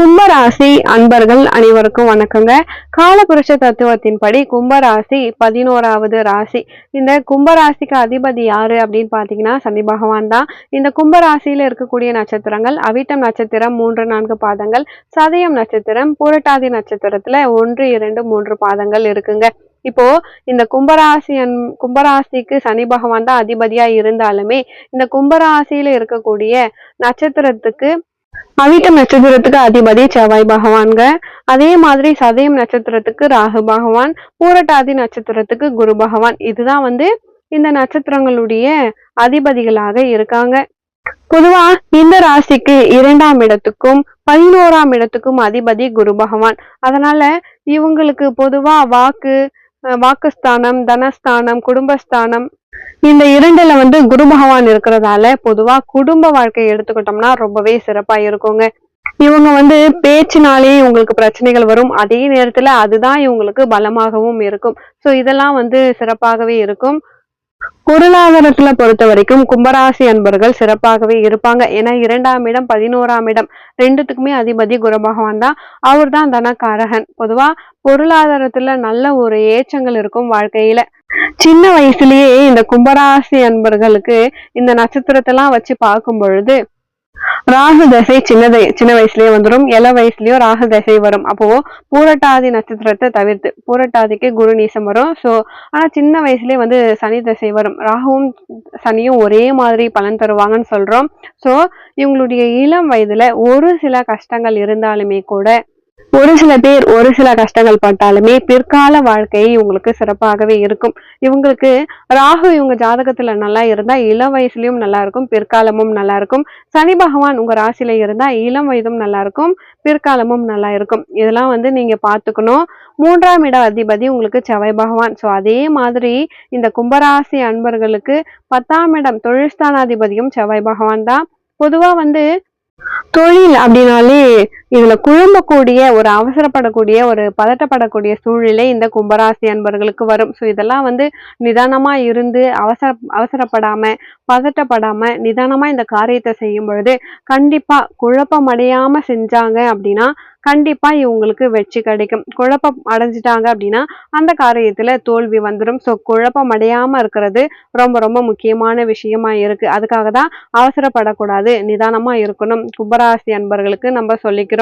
கும்பராசி அன்பர்கள் அனைவருக்கும் வணக்கங்க. காலபுருஷ தத்துவத்தின்படி கும்பராசி பதினோராவது ராசி. இந்த கும்பராசிக்கு அதிபதி யாரு அப்படின்னு பாத்தீங்கன்னா சனி பகவான் தான். இந்த கும்பராசியில இருக்கக்கூடிய நட்சத்திரங்கள் அவிட்டம் நட்சத்திரம் மூன்று நான்கு பாதங்கள் சதயம் நட்சத்திரம் புரட்டாதி நட்சத்திரத்துல ஒன்று இரண்டு மூன்று பாதங்கள் இருக்குங்க. இப்போ இந்த கும்பராசி அன்- கும்பராசிக்கு சனி பகவான் தான் அதிபதியா இருந்தாலுமே இந்த கும்பராசியில இருக்கக்கூடிய நட்சத்திரத்துக்கு அவிட்டம் நட்சத்திரத்துக்கு அதிபதி செவ்வாய் பகவான்க. அதே மாதிரி சதயம் நட்சத்திரத்துக்கு ராகு பகவான் பூரட்டாதி நட்சத்திரத்துக்கு குரு பகவான். இதுதான் வந்து இந்த நட்சத்திரங்களுடைய அதிபதிகளாக இருக்காங்க. பொதுவா இந்த ராசிக்கு இரண்டாம் இடத்துக்கும் பதினோராம் இடத்துக்கும் அதிபதி குரு பகவான். அதனால இவங்களுக்கு பொதுவா வாக்கு வாக்குஸ்தானம் தனஸ்தானம் குடும்பஸ்தானம் இந்த இரண்டுல வந்து குரு பகவான் இருக்கிறதால பொதுவா குடும்ப வாழ்க்கையை எடுத்துக்கிட்டோம்னா ரொம்பவே சிறப்பா இருக்குங்க. இவங்க வந்து பேச்சினாலே இவங்களுக்கு பிரச்சனைகள் வரும். அதே நேரத்துல அதுதான் இவங்களுக்கு பலமாகவும் இருக்கும். சோ இதெல்லாம் வந்து சிறப்பாகவே இருக்கும். பொருளாதாரத்துல பொறுத்த வரைக்கும் கும்பராசி அன்பர்கள் சிறப்பாகவே இருப்பாங்க. ஏன்னா இரண்டாம் இடம் பதினோராம் இடம் ரெண்டுத்துக்குமே அதிபதி குரு பகவான் தான். அவர் தான் தனக்காரகன் பொதுவா பொருளாதாரத்துல நல்ல ஒரு ஏற்றங்கள் இருக்கும் வாழ்க்கையில. சின்ன வயசுலயே இந்த கும்பராசி அன்பர்களுக்கு இந்த நட்சத்திரத்தெல்லாம் வச்சு பார்க்கும் பொழுது ராகு தசை சின்னதை சின்ன வயசுலயே வந்துடும் இள வயசுலயோ ராகு தசை வரும். அப்போ பூரட்டாதி நட்சத்திரத்தை தவிர்த்து பூரட்டாதிக்கு குரு நீசம் வரும். சோ ஆனா சின்ன வயசுலயே வந்து சனி தசை வரும். ராகுவும் சனியும் ஒரே மாதிரி பலன் தருவாங்கன்னு சொல்றோம். சோ இவங்களுடைய இளம் வயதுல ஒரு சில கஷ்டங்கள் இருந்தாலுமே கூட ஒரு சில பேர் ஒரு சில கஷ்டங்கள் பட்டாலுமே பிற்கால வாழ்க்கை இவங்களுக்கு சிறப்பாகவே இருக்கும். இவங்களுக்கு ராகு இவங்க ஜாதகத்துல நல்லா இருந்தா இளம் வயசுலயும் நல்லா இருக்கும் பிற்காலமும் நல்லா இருக்கும். சனி பகவான் உங்க ராசியில இருந்தா இளம் வயதும் நல்லா இருக்கும் பிற்காலமும் நல்லா இருக்கும். இதெல்லாம் வந்து நீங்க பாத்துக்கணும் மூன்றாம் இட அதிபதி உங்களுக்கு செவ்வாய் பகவான். ஸோ அதே மாதிரி இந்த கும்பராசி அன்பர்களுக்கு பத்தாம் இடம் தொழில் செவ்வாய் பகவான் தான். பொதுவா வந்து தொழில் அப்படின்னாலே இதுல குழம்பக்கூடிய ஒரு அவசரப்படக்கூடிய ஒரு பதட்டப்படக்கூடிய சூழ்நிலை இந்த கும்பராசி அன்பர்களுக்கு வரும். ஸோ இதெல்லாம் வந்து நிதானமா இருந்து அவசர அவசரப்படாம பதட்டப்படாம நிதானமா இந்த காரியத்தை செய்யும் பொழுது கண்டிப்பா குழப்பம் அடையாம செஞ்சாங்க அப்படின்னா கண்டிப்பா இவங்களுக்கு வெற்றி கிடைக்கும். குழப்பம் அடைஞ்சிட்டாங்க அப்படின்னா அந்த காரியத்துல தோல்வி வந்துடும் ஸோ குழப்பம் அடையாம இருக்கிறது ரொம்ப ரொம்ப முக்கியமான விஷயமா இருக்கு. அதுக்காக தான் அவசரப்படக்கூடாது நிதானமா இருக்கணும். கும்பராசி அன்பர்களுக்கு நம்ம சொல்லிக்கிறோம்.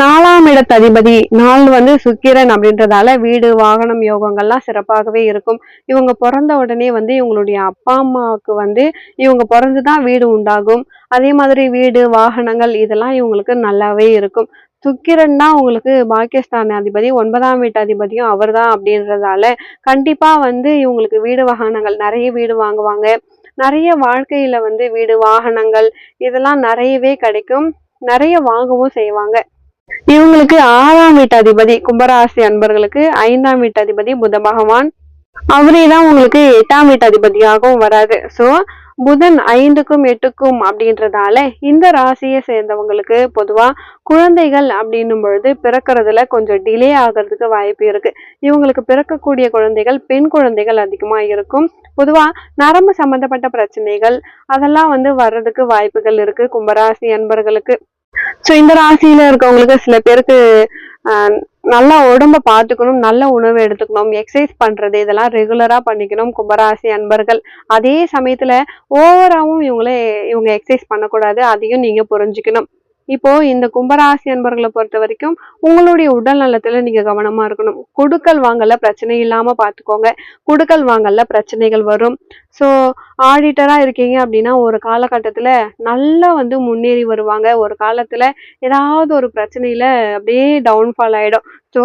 நாலாம் இடத்து அதிபதி நாள் வந்து சுக்கிரன் அப்படின்றதால வீடு வாகனம் யோகங்கள்லாம் சிறப்பாகவே இருக்கும். இவங்க பிறந்த உடனே வந்து இவங்களுடைய அப்பா அம்மாவுக்கு வந்து இவங்க பிறந்துதான் வீடு உண்டாகும். அதே மாதிரி வீடு வாகனங்கள் இதெல்லாம் இவங்களுக்கு நல்லாவே இருக்கும். சுக்கிரன் தான் உங்களுக்கு பாகிஸ்தான் அதிபதி ஒன்பதாம் வீட்டு அதிபதியும் அவர்தான் அப்படின்றதால கண்டிப்பா வந்து இவங்களுக்கு வீடு வாகனங்கள் நிறைய வீடு வாங்குவாங்க. நிறைய வாழ்க்கையில வந்து வீடு வாகனங்கள் இதெல்லாம் நிறையவே கிடைக்கும். நிறைய வாங்கவும் செய்வாங்க. இவங்களுக்கு ஆறாம் வீட்டு அதிபதி கும்பராசி அன்பர்களுக்கு ஐந்தாம் வீட்டு அதிபதி புத பகவான். அவரே தான் உங்களுக்கு எட்டாம் வீட்டு அதிபதியாகவும் வராது சோ புதன் ஐந்துக்கும் எட்டுக்கும் அப்படின்றதால இந்த ராசியை சேர்ந்தவங்களுக்கு பொதுவா குழந்தைகள் அப்படின்னும் பொழுது பிறக்கிறதுல கொஞ்சம் டிலே ஆகிறதுக்கு வாய்ப்பு இருக்கு. இவங்களுக்கு பிறக்கக்கூடிய குழந்தைகள் பெண் குழந்தைகள் அதிகமா இருக்கும். பொதுவா நரம்பு சம்பந்தப்பட்ட பிரச்சனைகள் அதெல்லாம் வந்து வர்றதுக்கு வாய்ப்புகள் இருக்கு கும்பராசி அன்பர்களுக்கு. சோ இந்த ராசியில இருக்கவங்களுக்கு சில பேருக்கு ஆஹ் நல்லா உடம்ப பார்த்துக்கணும் நல்ல உணவு எடுத்துக்கணும் எக்ஸசைஸ் பண்றது இதெல்லாம் ரெகுலரா பண்ணிக்கணும் கும்பராசி அன்பர்கள். அதே சமயத்துல ஓவராவும் இவங்களே இவங்க எக்ஸசைஸ் பண்ணக்கூடாது அதையும் நீங்க புரிஞ்சுக்கணும். இப்போ இந்த கும்பராசி அன்பர்களை பொறுத்த வரைக்கும் உங்களுடைய உடல் நலத்துல நீங்க கவனமா இருக்கணும். குடுக்கல் வாங்கல பிரச்சனை இல்லாம பாத்துக்கோங்க. குடுக்கல் வாங்கல பிரச்சனைகள் வரும். ஸோ ஆடிட்டரா இருக்கீங்க அப்படின்னா ஒரு காலகட்டத்துல நல்லா வந்து முன்னேறி வருவாங்க. ஒரு காலத்துல ஏதாவது ஒரு பிரச்சனையில அப்படியே டவுன்ஃபால் ஆயிடும். ஸோ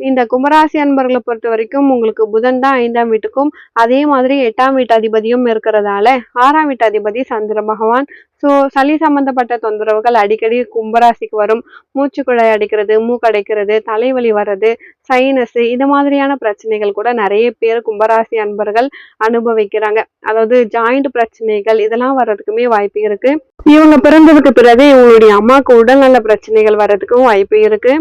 இந்த கும்பராசி அன்பர்களை பொறுத்த வரைக்கும் உங்களுக்கு புதன் தான் ஐந்தாம் வீட்டுக்கும். அதே மாதிரி எட்டாம் வீட்டு அதிபதியும் இருக்கிறதால ஆறாம் வீட்டு அதிபதி சந்திர பகவான். ஸோ சளி சம்பந்தப்பட்ட தொந்தரவுகள் அடிக்கடி கும்பராசிக்கு வரும். மூச்சுக்குழாய் அடிக்கிறது மூக்கடைக்கிறது தலைவலி வர்றது சைனஸ் இது மாதிரியான பிரச்சனைகள் கூட நிறைய பேர் கும்பராசி அன்பர்கள் அனுபவிக்கிறாங்க. அதாவது ஜாயிண்ட் பிரச்சனைகள் இதெல்லாம் வர்றதுக்குமே வாய்ப்பு இருக்கு. இவங்க பிறந்ததுக்கு பிறகு இவங்களுடைய அம்மாவுக்கு உடல்நல பிரச்சனைகள் வர்றதுக்கும் வாய்ப்பு இருக்கு.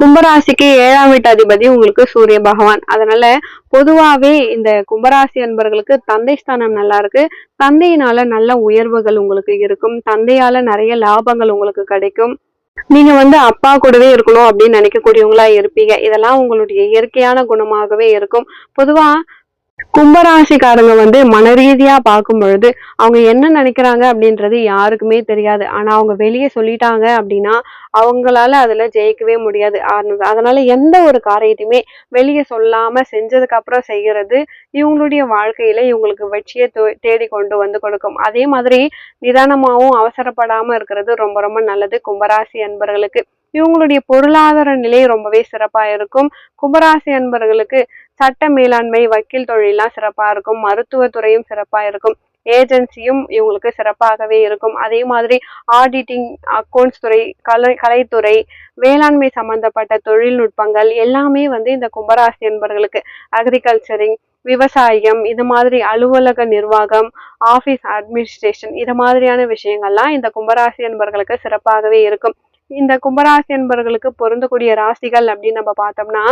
கும்பராசிக்கு ஏழாம் வீட்டு அதிபதி உங்களுக்கு சூரிய பகவான். அதனால பொதுவாகவே இந்த கும்பராசி அன்பர்களுக்கு தந்தை ஸ்தானம் நல்லா இருக்கு. தந்தையினால நல்ல உயர்வுகள் உங்களுக்கு இருக்கும். தந்தையால நிறைய லாபங்கள் உங்களுக்கு கிடைக்கும். நீங்க வந்து அப்பா கூடவே இருக்கணும் அப்படின்னு நினைக்கக்கூடியவங்களா இருப்பீங்க. இதெல்லாம் உங்களுடைய இயற்கையான குணமாகவே இருக்கும். பொதுவா கும்பராசிக்காரங்க வந்து மனரீதியா பார்க்கும் பொழுது அவங்க என்ன நினைக்கிறாங்க அப்படின்றது யாருக்குமே தெரியாது. ஆனா அவங்க வெளியே சொல்லிட்டாங்க அப்படின்னா அவங்களால அதுல ஜெயிக்கவே முடியாது. அதனால எந்த ஒரு காரியத்தையுமே வெளியே சொல்லாம செஞ்சதுக்கு அப்புறம் செய்யறது இவங்களுடைய வாழ்க்கையில இவங்களுக்கு வெற்றியை தேடி கொண்டு வந்து கொடுக்கும். அதே மாதிரி நிதானமாவும் அவசரப்படாம இருக்கிறது ரொம்ப ரொம்ப நல்லது கும்பராசி அன்பர்களுக்கு. இவங்களுடைய பொருளாதார நிலை ரொம்பவே சிறப்பா இருக்கும். கும்பராசி அன்பர்களுக்கு சட்ட மேலாண்மை வக்கீல் தொழிலாம் சிறப்பா இருக்கும். மருத்துவத்துறையும் சிறப்பா இருக்கும். ஏஜென்சியும் இவங்களுக்கு சிறப்பாகவே இருக்கும். அதே மாதிரி ஆடிட்டிங் அக்கௌண்ட்ஸ் துறை கலை கலைத்துறை வேளாண்மை சம்பந்தப்பட்ட தொழில்நுட்பங்கள் எல்லாமே வந்து இந்த கும்பராசி என்பர்களுக்கு அக்ரிகல்ச்சரிங் விவசாயம் இது மாதிரி அலுவலக நிர்வாகம் ஆஃபீஸ் அட்மினிஸ்ட்ரேஷன் இது மாதிரியான விஷயங்கள்லாம் இந்த கும்பராசி என்பர்களுக்கு சிறப்பாகவே இருக்கும். இந்த கும்பராசி என்பவர்களுக்கு பொருந்தக்கூடிய ராசிகள் அப்படின்னு நம்ம பார்த்தோம்னா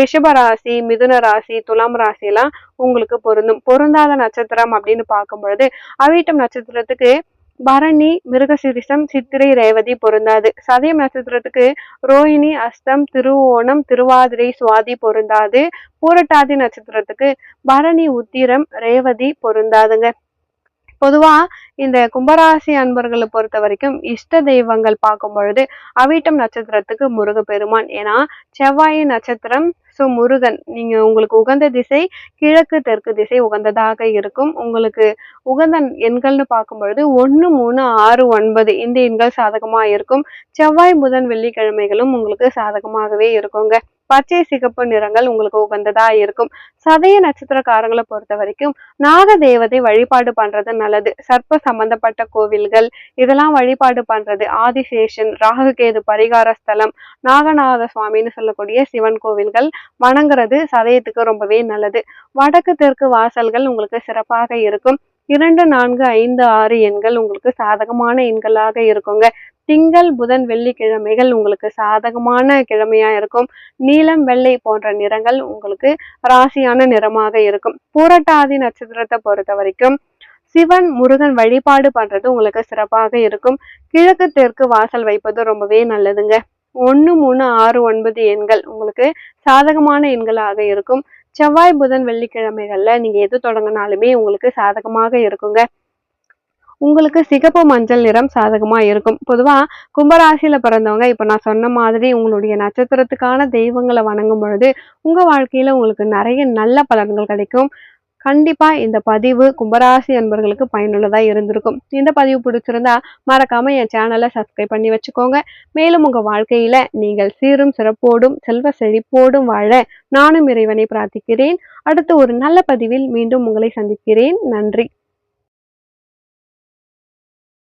ரிஷப ராசி மிதுன ராசி துலாம் ராசி எல்லாம் உங்களுக்கு பொருந்தும். பொருந்தாத நட்சத்திரம் அப்படின்னு பார்க்கும் பொழுது அவிட்டம் நட்சத்திரத்துக்கு பரணி மிருகசிரிசம் சித்திரை ரேவதி பொருந்தாது. சதயம் நட்சத்திரத்துக்கு ரோஹிணி அஸ்தம் திருவோணம் திருவாதிரை சுவாதி பொருந்தாது. பூரட்டாதி நட்சத்திரத்துக்கு பரணி உத்திரம் ரேவதி பொருந்தாதுங்க. பொதுவா இந்த கும்பராசி அன்பர்களை பொறுத்த வரைக்கும் இஷ்ட தெய்வங்கள் பார்க்கும் பொழுது அவிட்டம் நட்சத்திரத்துக்கு முருகப்பெருமான். ஏன்னா செவ்வாய் நட்சத்திரம் ஸோ முருகன் நீங்க உங்களுக்கு உகந்த திசை கிழக்கு தெற்கு திசை உகந்ததாக இருக்கும். உங்களுக்கு உகந்த எண்கள்னு பார்க்கும் பொழுது ஒன்று மூணு ஆறு ஒன்பது இந்த எண்கள் சாதகமாக இருக்கும். செவ்வாய் புதன் வெள்ளிக்கிழமைகளும் உங்களுக்கு சாதகமாகவே இருக்குங்க. பச்சை சிகப்பு நிறங்கள் உங்களுக்கு உகந்ததா இருக்கும். சதய நட்சத்திரக்காரங்களை பொறுத்த வரைக்கும் நாக தேவதை வழிபாடு பண்றது நல்லது. சர்ப்ப சம்பந்தப்பட்ட கோவில்கள் இதெல்லாம் வழிபாடு பண்றது. ஆதிசேஷன் ராகுகேது பரிகார ஸ்தலம் நாகநாத சுவாமின்னு சொல்லக்கூடிய சிவன் கோவில்கள் வணங்குறது சதயத்துக்கு ரொம்பவே நல்லது. வடக்கு தெற்கு வாசல்கள் உங்களுக்கு சிறப்பாக இருக்கும். இரண்டு நான்கு ஐந்து ஆறு எண்கள் உங்களுக்கு சாதகமான எண்களாக இருக்குங்க. திங்கள் புதன் வெள்ளிக்கிழமைகள் உங்களுக்கு சாதகமான கிழமையா இருக்கும். நீலம் வெள்ளை போன்ற நிறங்கள் உங்களுக்கு ராசியான நிறமாக இருக்கும். பூரட்டாதி நட்சத்திரத்தை பொறுத்த வரைக்கும் சிவன் முருகன் வழிபாடு பண்றது உங்களுக்கு சிறப்பாக இருக்கும். கிழக்கு தெற்கு வாசல் வைப்பது ரொம்பவே நல்லதுங்க. ஒன்று மூணு ஆறு ஒன்பது எண்கள் உங்களுக்கு சாதகமான எண்களாக இருக்கும். செவ்வாய் புதன் வெள்ளிக்கிழமைகள்ல நீங்க எது தொடங்கினாலுமே உங்களுக்கு சாதகமாக இருக்குங்க. உங்களுக்கு சிகப்பு மஞ்சள் நிறம் சாதகமா இருக்கும். பொதுவா கும்பராசியில பிறந்தவங்க இப்ப நான் சொன்ன மாதிரி உங்களுடைய நட்சத்திரத்துக்கான தெய்வங்களை வணங்கும் பொழுது உங்க வாழ்க்கையில உங்களுக்கு நிறைய நல்ல பலன்கள் கிடைக்கும். கண்டிப்பா இந்த பதிவு கும்பராசி அன்பர்களுக்கு பயனுள்ளதா இருந்திருக்கும். இந்த பதிவு பிடிச்சிருந்தா மறக்காம என் சேனலை சப்ஸ்கிரைப் பண்ணி வச்சுக்கோங்க. மேலும் உங்க வாழ்க்கையில நீங்கள் சீரும் சிறப்போடும் செல்வ செழிப்போடும் வாழ நானும் இறைவனை பிரார்த்திக்கிறேன். அடுத்து ஒரு நல்ல பதிவில் மீண்டும் உங்களை சந்திக்கிறேன். நன்றி.